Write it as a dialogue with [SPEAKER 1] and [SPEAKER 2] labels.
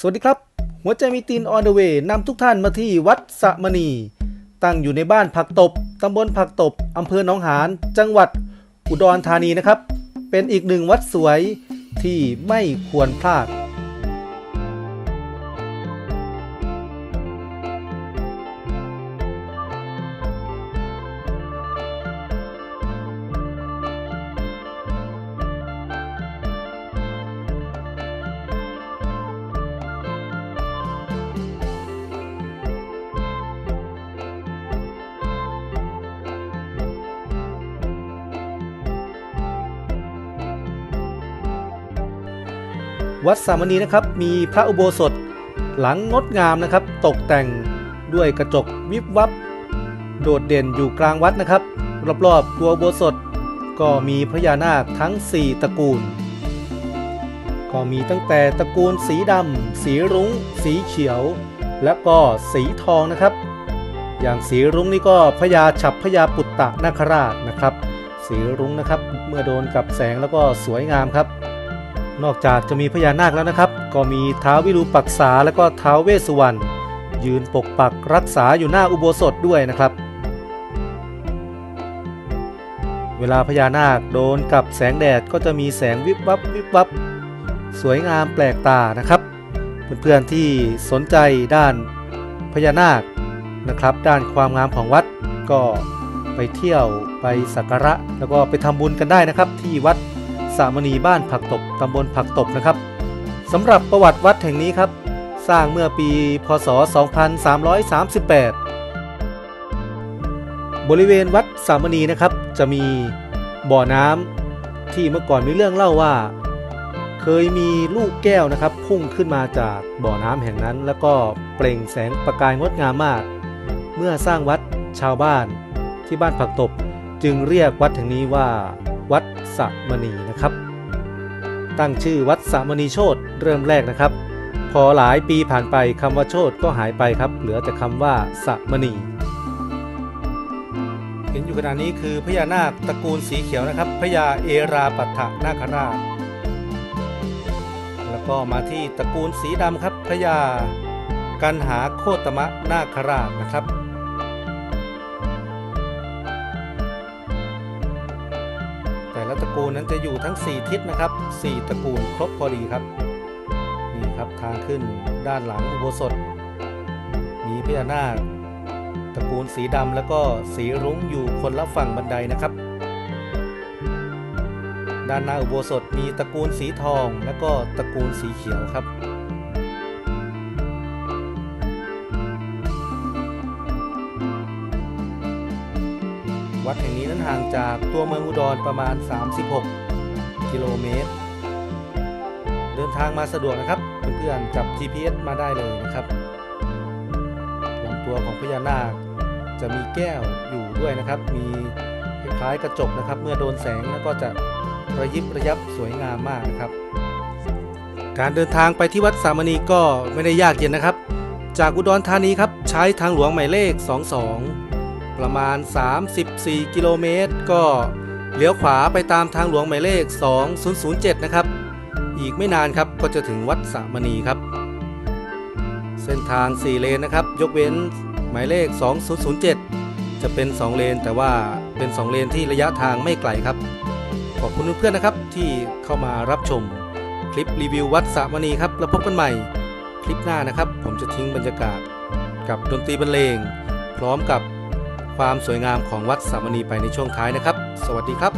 [SPEAKER 1] สวัสดีครับ หัวใจมีตีนออนเดอะเวย์นำทุกท่านมาที่วัดสะมณี ตั้งอยู่ในบ้านผักตบตำบลผักตบอำเภอหนองหานจังหวัดอุดรธานีนะครับ เป็นอีกหนึ่งวัดสวยที่ไม่ควรพลาด วัดสามณีนะครับมีพระอุโบสถหลังงดงามนะครับ ตกแต่งด้วยกระจกวิบวับ โดดเด่นอยู่กลางวัดนะครับ รอบๆตัวอุโบสถก็มีพญานาคทั้ง 4 ตระกูล ก็มีตั้งแต่ตระกูลสีดำสีรุ้ง สีเขียว และก็สีทองนะครับ อย่างสีรุ้งนี่ก็พญาฉับพญาปุตตะนาคราชนะครับ สีรุ้งนะครับ เมื่อโดนกับแสงแล้วก็สวยงามครับ นอกจากจะมีพญานาคแล้วนะครับ ก็มีท้าววิรูปักษาและก็ท้าวเวสสุวรรณยืนปกปักรักษาอยู่หน้าอุโบสถด้วยนะครับ เวลาพญานาคโดนกับแสงแดดก็จะมีแสงวิบวับวิบวับ สวยงามแปลกตานะครับ เพื่อนๆที่สนใจด้านพญานาคนะครับ ด้านความงามของวัดก็ไปเที่ยวไปสักการะแล้วก็ไปทำบุญกันได้นะครับที่วัด สามณีบ้านผักตบตำบลผักตบนะครับสำหรับประวัติวัดแห่งนี้ครับ สร้างเมื่อปีพศ 2338 บริเวณวัดสามณีนะครับ จะมีบ่อน้ำที่เมื่อก่อนมีเรื่องเล่าว่า เคยมีลูกแก้วนะครับ พุ่งขึ้นมาจากบ่อน้ำแห่งนั้น แล้วก็เปล่งแสงประกายงดงามมาก เมื่อสร้างวัดชาวบ้านที่บ้านผักตบจึงเรียกวัดแห่งนี้ว่า วัดสะมณีนะครับ ตั้งชื่อวัดสะมณีโชตเริ่มแรกนะครับ พอหลายปีผ่านไปคำว่าโชตก็หายไปครับ เหลือแต่คำว่าสะมณี เห็นอยู่ขณะนี้คือพญานาคตระกูลสีเขียวนะครับพญาเอราปัฏฐนาคราชแล้วก็มาที่ตระกูลสีดำครับพญากันหาโคตมะนาคราชนะครับ ละตระกูลนั้นจะอยู่ทั้ง 4 ทิศนะครับ 4 ตระกูลครบพอดีครับ นี่ครับทางขึ้นด้านหลังอุโบสถ มีพญานาคตระกูลสีดำแล้วก็สีรุ้งอยู่คนละฝั่งบันไดนะครับ ด้านหน้าอุโบสถมีตระกูลสีทอง และก็ตระกูลสีเขียวครับ วัดแห่งนี้นั้นห่างจากตัวเมืองอุดรประมาณ 36 กิโลเมตร เดินทางมาสะดวกนะครับ เพื่อนๆจับ GPS มาได้เลยนะครับลำตัวของพญานาคจะมีแก้วอยู่ด้วยนะครับ มีคล้ายกระจกนะครับ เมื่อโดนแสงแล้วก็จะระยิบระยับสวยงามมากนะครับ การเดินทางไปที่วัดสามณีก็ไม่ได้ยากเย็นนะครับ จากอุดรธานีครับใช้ทางหลวงหมายเลข 22 ประมาณ 34 กิโลเมตร ก็เลี้ยวขวาไปตามทางหลวงหมายเลข 2007 นะครับ อีกไม่นานครับก็จะถึงวัดสามณีครับ เส้นทาง 4 เลนนะครับ ยกเว้นหมายเลข 2007 จะเป็น 2 เลน แต่ว่าเป็น 2 เลนที่ระยะทางไม่ไกลครับ ขอบคุณเพื่อนๆนะครับที่เข้ามารับชมคลิปรีวิววัดสามณีครับ แล้วพบกันใหม่คลิปหน้านะครับ ผมจะทิ้งบรรยากาศกับดนตรีบรรเลง พร้อมกับ ความสวยงามของวัดสามณีไปในช่วงท้ายนะครับ สวัสดีครับ